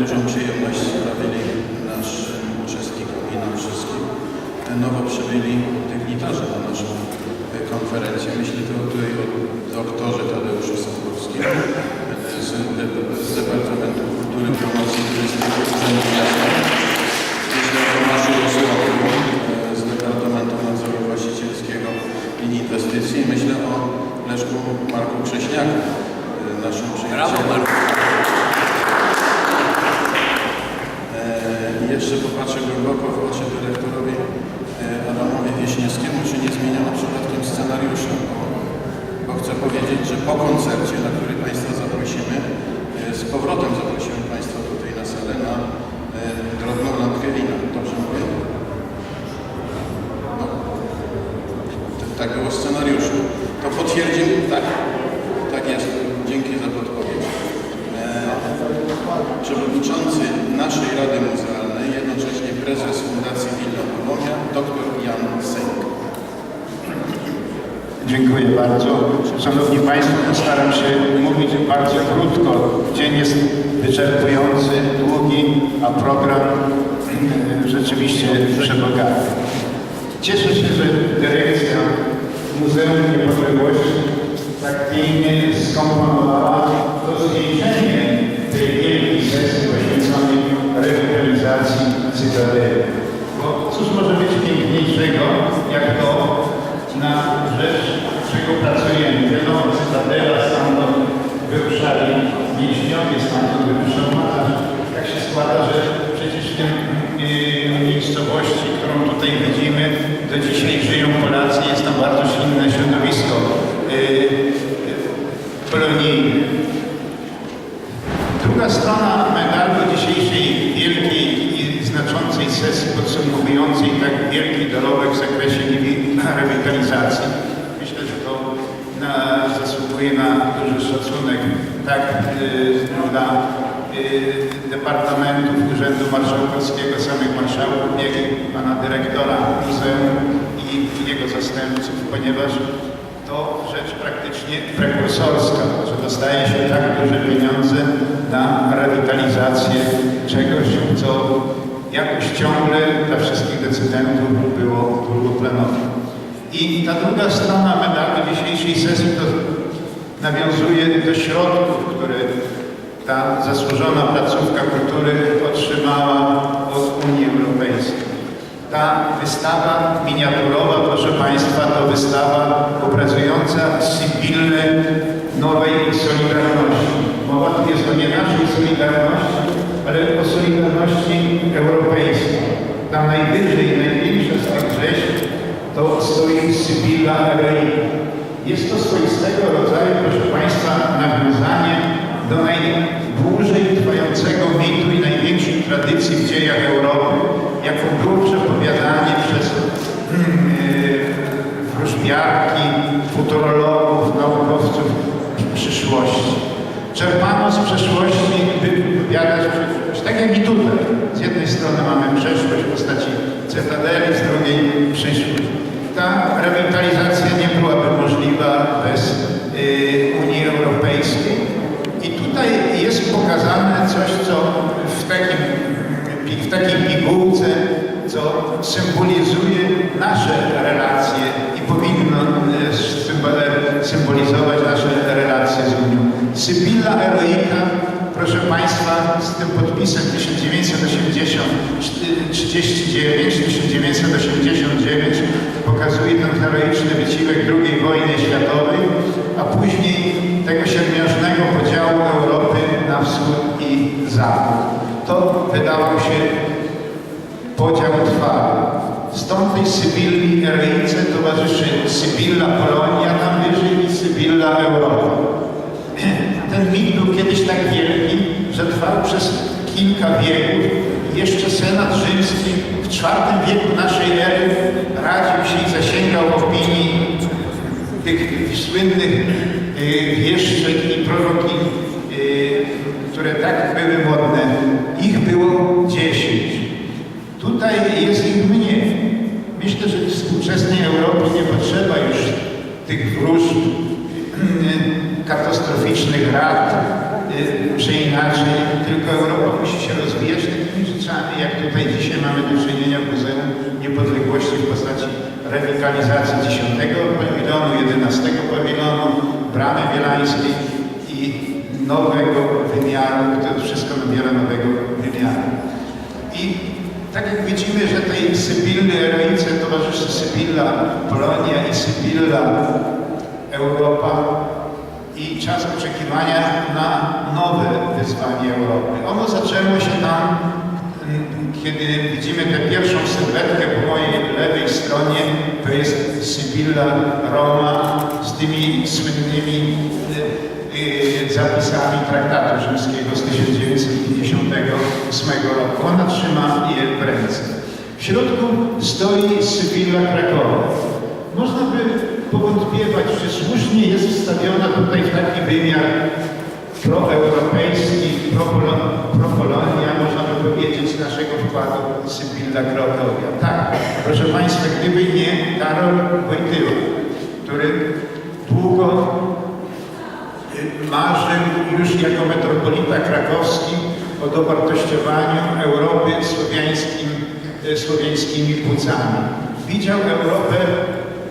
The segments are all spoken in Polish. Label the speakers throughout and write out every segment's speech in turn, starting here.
Speaker 1: Dużo I jeszcze popatrzę głęboko w oczy dyrektorowi e, Adamowi Wieśniewskiemu, czy nie zmieniono przypadkiem scenariusza, bo, bo chcę powiedzieć, że po koncercie, na który Państwa zaprosimy, e, z powrotem zaprosimy Państwa tutaj na salę na e, drobną wina. Dobrze mówię? No. Tak było w scenariuszu.
Speaker 2: Dziękuję bardzo. Szanowni Państwo, postaram się mówić bardzo krótko. Dzień jest wyczerpujący, długi, a program e, rzeczywiście przebogaty. Cieszę się, że dyrekcja Muzeum Niepodległości tak pięknie skomponowała to zwieńczenie tej wielkiej sesji poświęconej rewitalizacji Cytadeli. Bo cóż może być piękniejszego, jak to na rzecz czego pracujemy. Wiadomo, Cytadela stamtąd wyruszali więźniowie, stamtąd wyruszał malarz. Tak się składa, że przecież w tym yy, miejscowości, którą tutaj widzimy, do dzisiaj żyją Polacy, jest tam bardzo silne środowisko yy, polonijne. Druga strona medalu dzisiejszej wielkiej i znaczącej sesji podsumowującej tak wielki dorobek w zakresie rewi- rewitalizacji. Myślę, że to na, zasługuje na duży szacunek tak y, prawda, y, Departamentów Urzędu Marszałkowskiego, samych marszałków, jak i pana dyrektora muzeum i jego zastępców, ponieważ to rzecz praktycznie prekursorska, że dostaje się tak duże pieniądze na rewitalizację czegoś, co jakoś ciągle dla wszystkich decydentów było drugoplanowe. I ta druga strona medalu dzisiejszej sesji to nawiązuje do środków, które ta zasłużona placówka kultury otrzymała od Unii Europejskiej. Ta wystawa miniaturowa, proszę Państwa, to wystawa obrazująca Sybillę nowej Solidarności. Mowa tu jest o nie naszej Solidarności, ale o Solidarności Europejskiej. Tam najwyżej, największa z tych rzeźb to stoi Sybilla Ereika. Jest to swoistego rodzaju, proszę Państwa, nawiązanie do najdłużej trwającego mitu i największej tradycji w dziejach Europy, jaką było przepowiadanie przez yy, wróżbiarki, futurologów, naukowców przyszłości. Czerpano z przeszłości, by wypowiadać. Tak jak i tutaj. Z jednej strony mamy przeszłość w postaci cytadeli, z drugiej przyszłość. Ta rewitalizacja nie byłaby możliwa bez y, Unii Europejskiej. I tutaj jest pokazane coś, co w, takim, w takiej pigułce, co symbolizuje nasze relacje i powinno y, symbole- symbolizować nasze relacje z Unią. Sybilla Eroika, proszę Państwa, z tym podpisem 1939-1989 pokazuje ten heroiczny wysiłek II wojny światowej, a później tego siedmiożnego podziału Europy na wschód i zachód. To wydawał się podział trwały. Stąd tej Sybilli Eroice towarzyszy Sybilla Polonia, tam wyżej i Sybilla Europa. Ten mit był kiedyś tak wielki, że trwał przez kilka wieków. Jeszcze Senat Rzymski w IV wieku naszej ery radził się i zasięgał opinii tych słynnych y, wieszczek i proroki, y, które tak były modne. Ich było dziesięć. Tutaj jest ich mniej. Myślę, że w współczesnej Europie nie potrzeba już tych wróżb, katastroficznych rad, czy inaczej, tylko Europa musi się tutaj dzisiaj mamy do czynienia w Muzeum Niepodległości w postaci rewitalizacji 10 pawilonu, 11 pawilonu, Bramy Wielańskiej i nowego wymiaru, to wszystko nabiera nowego wymiaru. I tak jak widzimy, że tej Sybylly heroice towarzyszy Sybylla Polonia i Sybylla Europa i czas oczekiwania na nowe wyzwanie Europy. Ono zaczęło się tam, kiedy widzimy tę pierwszą sylwetkę po mojej lewej stronie, to jest Sybylla Roma z tymi słynnymi y, y, zapisami traktatu rzymskiego z 1958 roku. Ona trzyma je w ręce. W środku stoi Sybylla Krakowa. Można by powątpiewać, czy słusznie jest wstawiona tutaj wymiar proeuropejski, propolo- propolonia, można by powiedzieć, naszego wkładu Sybylla Krakowia. Tak, proszę Państwa, gdyby nie Karol Wojtyła, który długo y, marzył już jako metropolita krakowski o dowartościowaniu Europy słowiańskim, y, słowiańskimi płucami. Widział Europę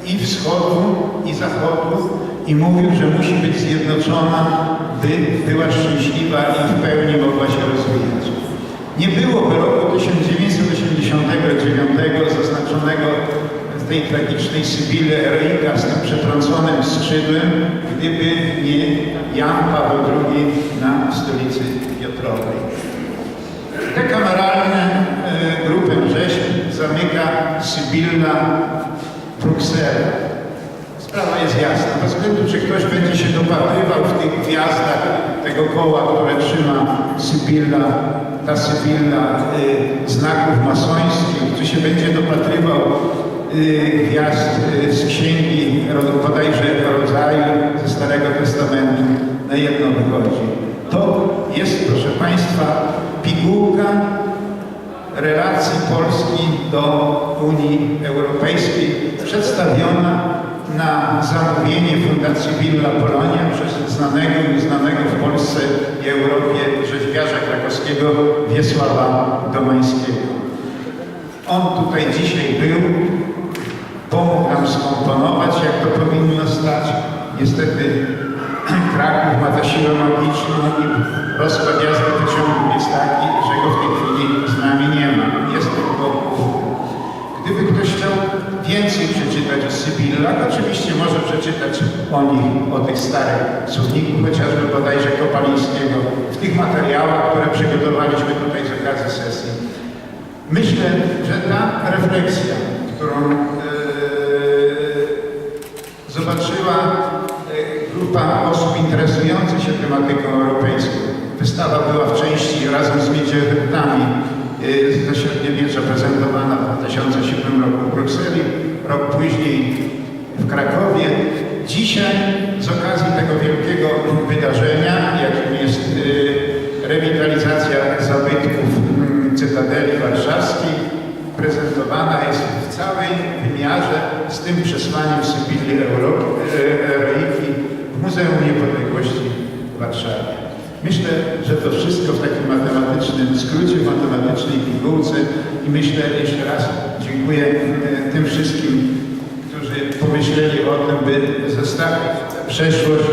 Speaker 2: i wschodu, i zachodu i mówił, że musi być zjednoczona, by była szczęśliwa i w pełni mogła się rozwijać. Nie byłoby roku 1989 zaznaczonego w tej tragicznej Sybilly Eroika z tym przetrąconym skrzydłem, gdyby nie Jan Paweł II na stolicy Piotrowej. Względu, czy ktoś będzie się dopatrywał w tych gwiazdach tego koła, które trzyma Sybylla, ta Sybylla y, znaków masońskich, czy się będzie dopatrywał y, gwiazd y, z księgi bodajże rodzaju ze Starego Testamentu, na jedno wychodzi. To jest, proszę Państwa, pigułka relacji Polski do Unii Europejskiej przedstawiona na zamówienie Fundacji Villa Polonia przez znanego i uznanego w Polsce i Europie rzeźbiarza krakowskiego Wiesława Domańskiego. On tutaj dzisiaj był, pomógł nam skomponować, jak to powinno stać. Niestety Kraków ma tę siłę magiczną i rozkład jazdy pociągu jest taki, że go w tej chwili z nami nie ma. Jest tylko Gdyby ktoś chciał więcej przeczytać o Sybillach, oczywiście może przeczytać o nich, o tych starych słowników, chociażby bodajże Kopalińskiego, w tych materiałach, które przygotowaliśmy tutaj z okazji sesji. Myślę, że ta refleksja, którą e, zobaczyła e, grupa osób interesujących się tematyką europejską. Wystawa była w części razem z miedziowydami e, ze średniowiecza prezentowana w 2007 roku w Brukseli, rok później w Krakowie. Dzisiaj z okazji tego wielkiego wydarzenia, jakim jest e, rewitalizacja zabytków mm, Cytadeli Warszawskiej, prezentowana jest w całej wymiarze z tym przesłaniem Sybilii e- Eroiki w Muzeum Niepodległości w Warszawie. Myślę, że to wszystko w takim matematycznym skrócie, w matematycznej pigułce i myślę jeszcze raz dziękuję e, tym wszystkim, którzy pomyśleli o tym, by zestawić przeszłość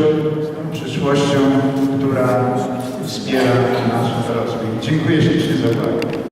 Speaker 2: z tą przyszłością,